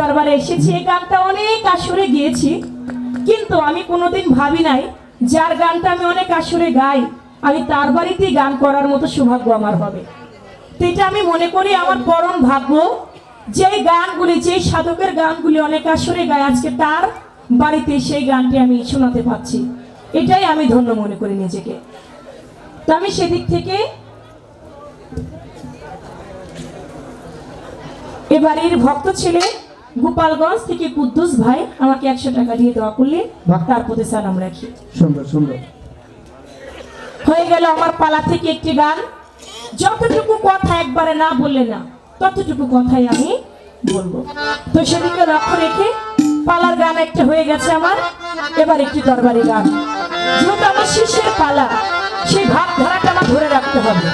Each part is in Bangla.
দরবারে এসেছি, এই গানটা অনেক আসরে গিয়েছি, কিন্তু আমি কোনোদিন ভাবি নাই, যার গানটা আমি অনেক আসরে গাই, আমি তার বাড়িতেই গান করার মতো সৌভাগ্য আমার হবে। তো এটা আমি মনে করি আমার পরম ভাগ্য যে গানগুলি যে সাধকের গানগুলি অনেক আসরে গায়, আজকে তার বাড়িতে সেই গানটি আমি শোনাতে পাচ্ছি এটাই আমি ধন্য মনে করি নিজেকে। তো আমি সেদিক থেকে এবারের ভক্ত ছেলে গোপালগঞ্জ থেকে কুদ্দুস ভাই আমাকে একশো টাকা দিয়ে দেওয়া করলে তার প্রতি সালাম রাখি। সুন্দর সুন্দর। হয়ে গেল আমার পালা থেকে একটি গান। যতটুকু কথা একবারে না বললে না ততটুকু কথাই আমি বলব। তো সেদিকে লক্ষ্য রেখে পালার গান একটা হয়ে গেছে আমার। এবার একটি দরবারি গান। যেহেতু আমার শিষ্যের পালা সেই ভাবধারাটা আমার ধরে রাখতে হবে।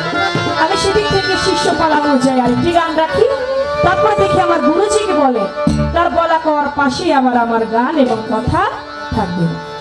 আমি সেদিক থেকে শিষ্য পালা অনুযায়ী আরেকটি গান রাখি। তারপরে দেখি আমার গুরুজিকে বলে পাশেই আবার আমার গান এবং কথা থাকবে।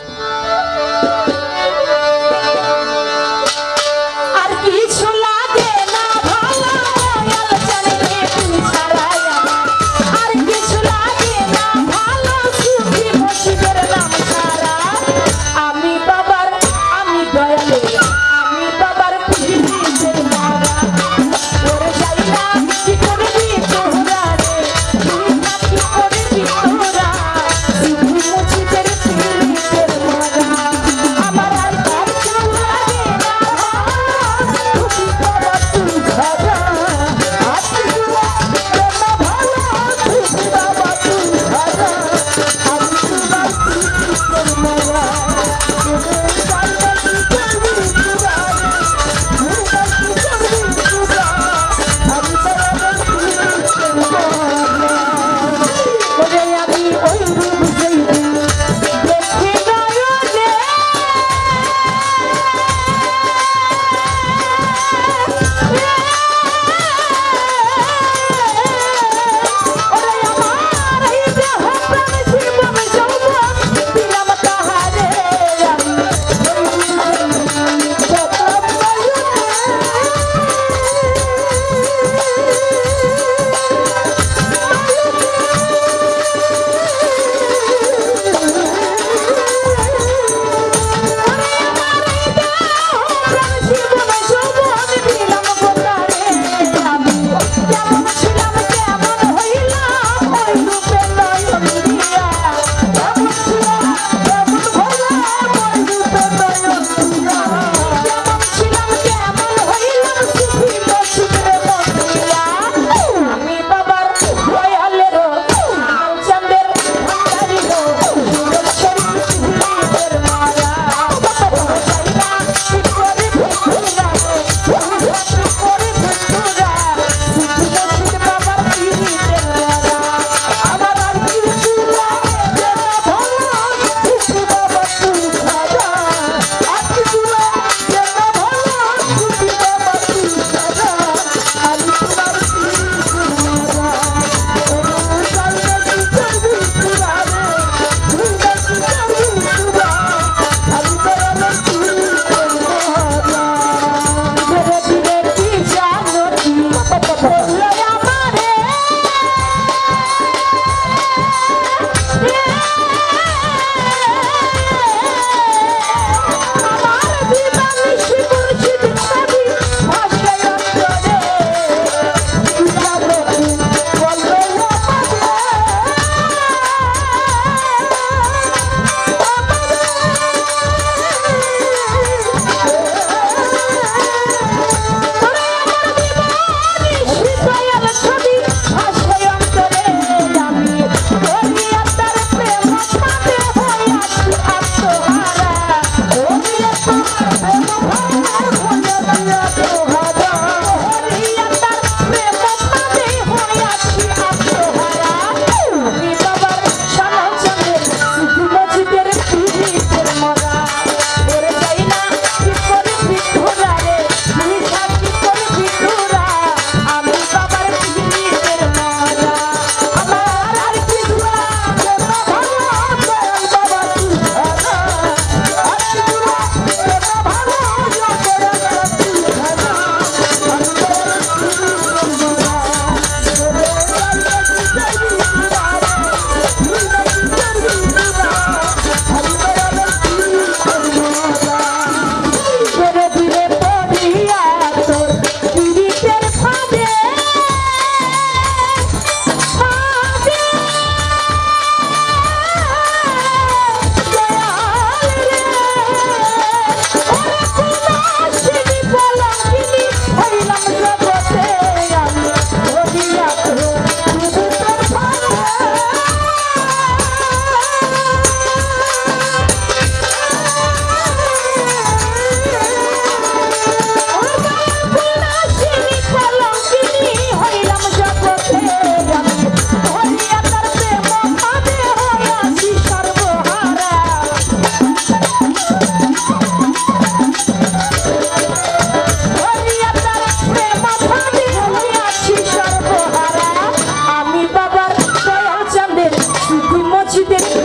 মসজিদের